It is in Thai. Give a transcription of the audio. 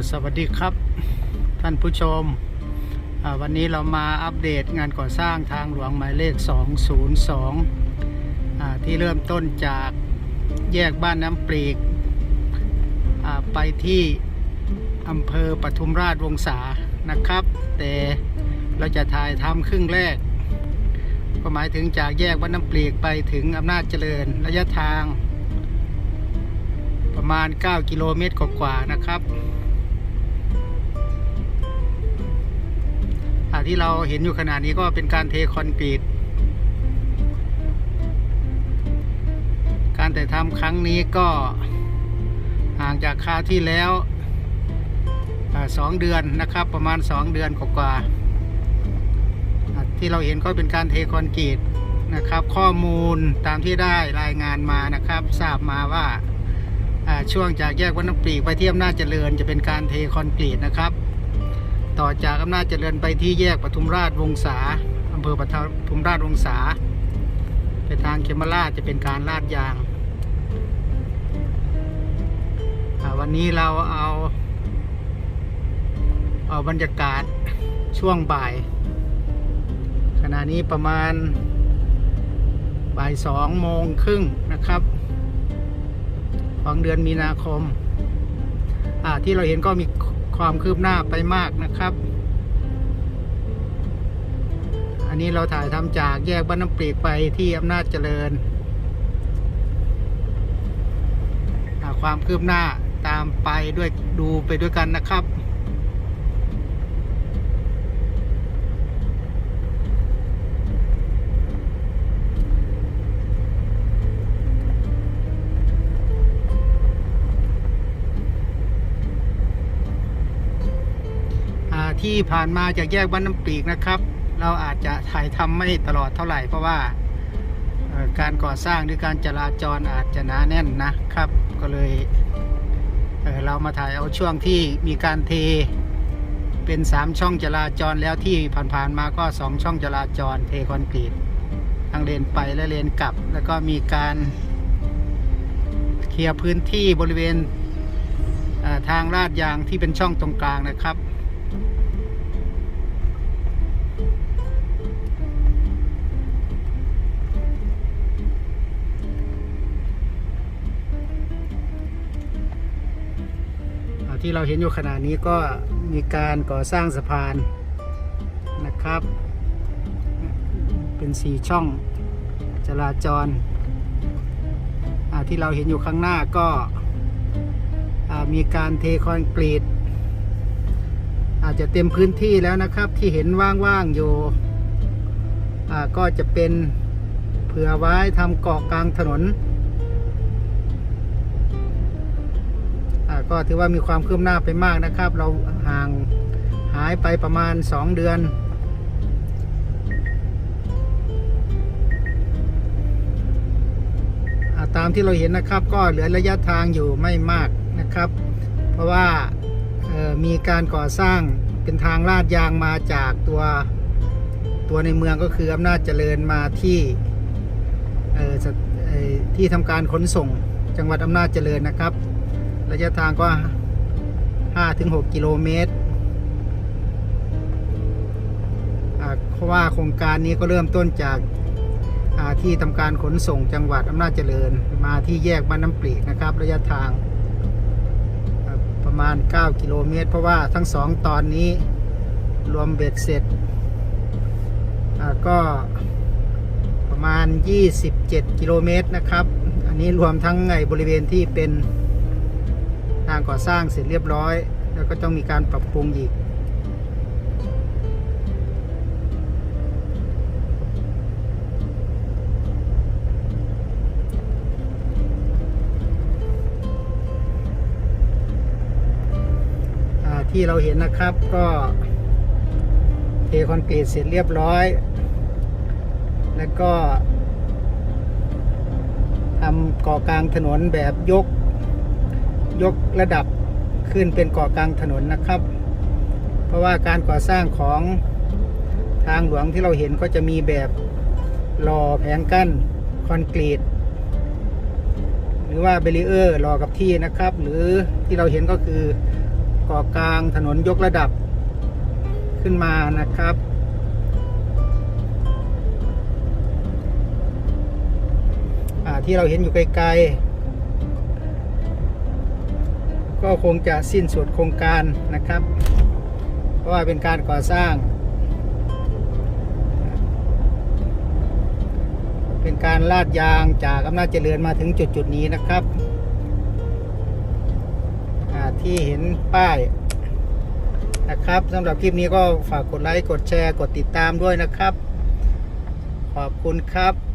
สวัสดีครับท่านผู้ชม วันนี้เรามาอัปเดตงานก่อสร้างทางหลวงหมายเลข 202 ที่เริ่มต้นจากแยกบ้านน้ำปลีกอ่าไปที่อำเภอปทุมราชวงศานะครับ แต่เราจะถ่ายทำครึ่งแรก ก็หมายถึงจากแยกบ้านน้ำปลีกไปถึงอำนาจเจริญระยะทางประมาณ 9 กิโลเมตรกว่าๆนะครับ อ่าที่เราเห็นอยู่ขณะนี้ก็เป็นการเทคอนกรีต การแต่ทำครั้งนี้ก็ห่างจากคราวที่แล้วสองเดือนนะครับประมาณ 2 เดือนกว่าๆที่เราเห็นก็เป็นการเทคอนกรีตนะครับ ข้อมูลตามที่ได้รายงานมานะครับ ทราบมาว่าช่วงจากแยกวัดน้ำปรีกไปเที่อำนาจเจริญจะเป็นการเทคอนกรีตนะครับ ต่อจากอำนาจเจริญไปที่แยกปทุมราชวงศาอำเภอปทุมราชวงศาไปทางเขมราชจะเป็นการลาดยาง วันนี้เราเอา เอาบรรยากาศช่วงบ่าย ขณะนี้ประมาณบ่ายสองโมงครึ่งนะครับ ของเดือนมีนาคมที่เราเห็นก็มี ความคืบหน้าไปมากนะครับ อันนี้เราถ่ายทำจากแยกบ้านน้ำปรีกไปที่อำนาจเจริญ ความคืบหน้าตามไปด้วยดูไปด้วยกันนะครับ ที่ผ่านมาจากแยกบ้านน้ำปีกนะครับ เราอาจจะถ่ายทำไม่ตลอดเท่าไหร่เพราะว่าการก่อสร้างหรือการจราจรอาจจะหนาแน่นนะครับ ก็เลยเเรามาถ่ายเอาช่วงที่มีการเทเป็น 3 ช่องจราจรแล้วที่ผ่านๆมาก็ 2 ช่องจราจรเทคอนกรีตทั้งเลนไปและเลนกลับ แล้วก็มีการเคลียร์พื้นที่บริเวณเทางลาดยางที่เป็นช่องตรงกลางนะครับ ที่เราเห็นอยู่ขณะนี้ก็มีการก่อสร้างสะพานนะครับ เป็นสีช่องจราจรที่เราเห็นอยู่ข้างหน้าก็มีการเทคอนกรีต อาจจะเต็มพื้นที่แล้วนะครับที่เห็นว่างๆอยู่ก็จะเป็นเผื่อไว้ทำเกาะกลางถนน ก็ถือว่ามีความคืบหน้าไปมากนะครับ เราห่างหายไปประมาณ 2 เดือนตามที่เราเห็นนะครับก็เหลือระยะทางอยู่ไม่มากนะครับ เพราะว่ามีการก่อสร้างเป็นทางลาดยางมาจากตัวตัวในเมืองก็คืออำนาจเจริญมาที่ที่ทำการขนส่งจังหวัดอำนาจเจริญนะครับ ระยะทางก็ 5-6 กิโลเมตรเพราะว่าโครงการนี้ก็เริ่มต้นจากาที่ทำการขนส่งจังหวัดอำนาจเจริญ มาที่แยกบ้านน้ำปลีกนะครับ ระยะทางประมาณ 9 กิโลเมตร เพราะว่าทั้งสองตอนนี้รวมเบ็ดเสร็จก็ประมาณ 27 กิโลเมตรนะครับ อันนี้รวมทั้งไอ้บริเวณที่เป็น ทางก่อสร้างเสร็จเรียบร้อย แล้วก็ต้องมีการปรับปรุงอีก ที่เราเห็นนะครับก็เทคอนกรีตเสร็จเรียบร้อย แล้วก็ทำก่อกลางถนนแบบยก ยกระดับขึ้นเป็นเกาะกลางถนนนะครับ เพราะว่าการก่อสร้างของทางหลวงที่เราเห็นก็จะมีแบบรอแผงกั้นคอนกรีต หรือว่าเบรีเออร์รอกับที่นะครับ หรือที่เราเห็นก็คือก่อกลางถนนยกระดับขึ้นมานะครับ ที่เราเห็นอยู่ไกลๆ ก็คงจะสิ้นสุดโครงการนะครับ เพราะว่าเป็นการก่อสร้าง เป็นการลาดยางจากอำนาจเจริญมาถึงจุดจุดนี้นะครับที่เห็นป้ายนะครับสำหรับคลิปนี้ก็ฝากกดไลค์ กดแชร์ กดติดตามด้วยนะครับ ขอบคุณครับ